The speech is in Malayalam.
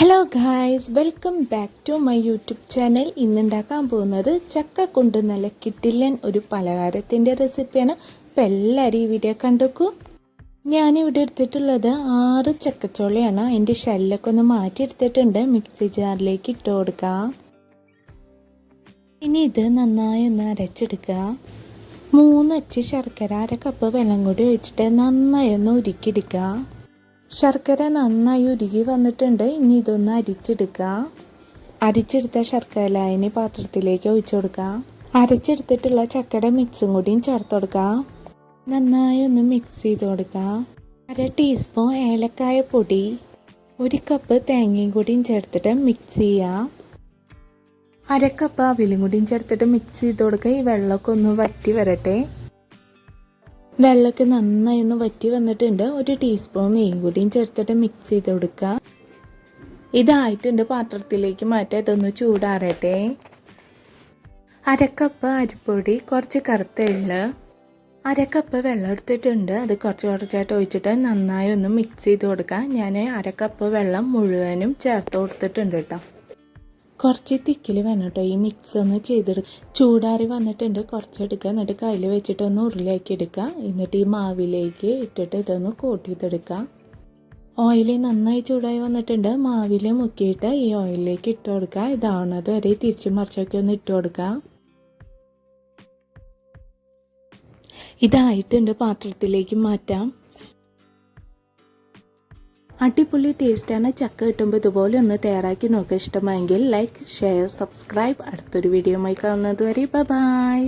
Hello guys welcome back to my YouTube channel ഇന്നുണ്ടാക്കാൻ പോകുന്നത് ചക്ക കൊണ്ട് നല്ല കിട്ടില്ലൻ ഒരു പലഹാരത്തിന്റെ റെസിപ്പിയാണ് അപ്പം എല്ലാവരും ഈ വീഡിയോ കണ്ടുക്കൂ. ഞാനിവിടെ എടുത്തിട്ടുള്ളത് ആറ് ചക്കച്ചോളയാണ്. അതിന്റെ ഷെല്ലൊക്കെ ഒന്ന് മാറ്റി എടുത്തിട്ടുണ്ട് മിക്സി ജാറിലേക്ക് ഇട്ട് കൊടുക്കാം. ഇനി ഇത് നന്നായി ഒന്ന് അരച്ചെടുക്കുക. മൂന്നച്ച് ശർക്കര അര കപ്പ് വെള്ളം കൂടി ഒഴിച്ചിട്ട് നന്നായി ഒന്ന് ഉരുക്കിയെടുക്കുക. ശർക്കര നന്നായി ഉരുകി വന്നിട്ടുണ്ട്. ഇനി ഇതൊന്ന് അരിച്ചെടുക്കുക അരിച്ചെടുത്ത ശർക്കര ലായനി പാത്രത്തിലേക്ക് ഒഴിച്ചു കൊടുക്കുക അരച്ചെടുത്തിട്ടുള്ള ചക്കയുടെ മിക്സും കൂടിയും ചേർത്ത് കൊടുക്കുക നന്നായി ഒന്ന് മിക്സ് ചെയ്ത് കൊടുക്കുക അര ടീസ്പൂൺ ഏലക്കായ പൊടി ഒരു കപ്പ് തേങ്ങയും കൂടിയും ചേർത്തിട്ട് മിക്സ് ചെയ്യുക അര കപ്പ് അവിലും കൂടിയും ചേർത്തിട്ട് മിക്സ് ചെയ്ത് കൊടുക്കുക ഈ വെള്ളമൊക്കെ ഒന്ന് വറ്റി വരട്ടെ. വെള്ളമൊക്കെ നന്നായി ഒന്ന് വറ്റി വന്നിട്ടുണ്ട്. ഒരു ടീസ്പൂൺ നെയ്യും കൂടിയും ചേർത്തിട്ട് മിക്സ് ചെയ്ത് കൊടുക്കുക ഇതായിട്ടുണ്ട് പാത്രത്തിലേക്ക് മാറ്റാം. ഇതൊന്ന് ചൂടാറട്ടെ. അരക്കപ്പ് അരിപ്പൊടി കുറച്ച് കറുത്ത എള്ള്. അരക്കപ്പ് വെള്ളം എടുത്തിട്ടുണ്ട്. അത് കുറച്ച് കുറച്ചായിട്ട് ഒഴിച്ചിട്ട് നന്നായി ഒന്ന് മിക്സ് ചെയ്ത് കൊടുക്കുക ഞാൻ അരക്കപ്പ് വെള്ളം മുഴുവനും ചേർത്ത് കൊടുത്തിട്ടുണ്ട് കേട്ടോ. കുറച്ച് തിക്കിൽ വേണം കേട്ടോ. ഈ മിക്സ് ഒന്ന് ചെയ്തെടുക്കുക ചൂടാറി വന്നിട്ടുണ്ട്. കുറച്ച് എടുക്കുക എന്നിട്ട് കയ്യിൽ വെച്ചിട്ട് ഒന്ന് ഉരുളിയാക്കി എടുക്കുക എന്നിട്ട് ഈ മാവിലേക്ക് ഇട്ടിട്ട് ഇതൊന്ന് കോട്ട് ചെയ്തെടുക്കുക ഓയിൽ നന്നായി ചൂടായി വന്നിട്ടുണ്ട്. മാവിൽ മുക്കിയിട്ട് ഈ ഓയിലിലേക്ക് ഇട്ട് കൊടുക്കുക ഇതാവണത് വരെ തിരിച്ച് മറിച്ചൊക്കെ ഒന്ന് ഇട്ട് കൊടുക്കുക ഇതായിട്ടുണ്ട്. പാത്രത്തിലേക്ക് മാറ്റാം. അടിപൊളി ടേസ്റ്റാണ് ചക്ക കിട്ടുമ്പോൾ ഇതുപോലെ ഒന്ന് തയ്യാറാക്കി നോക്കുക ഇഷ്ടമായെങ്കിൽ ലൈക്ക് ഷെയർ സബ്സ്ക്രൈബ് അടുത്തൊരു വീഡിയോയുമായി കാണുന്നത് വരെ ബൈ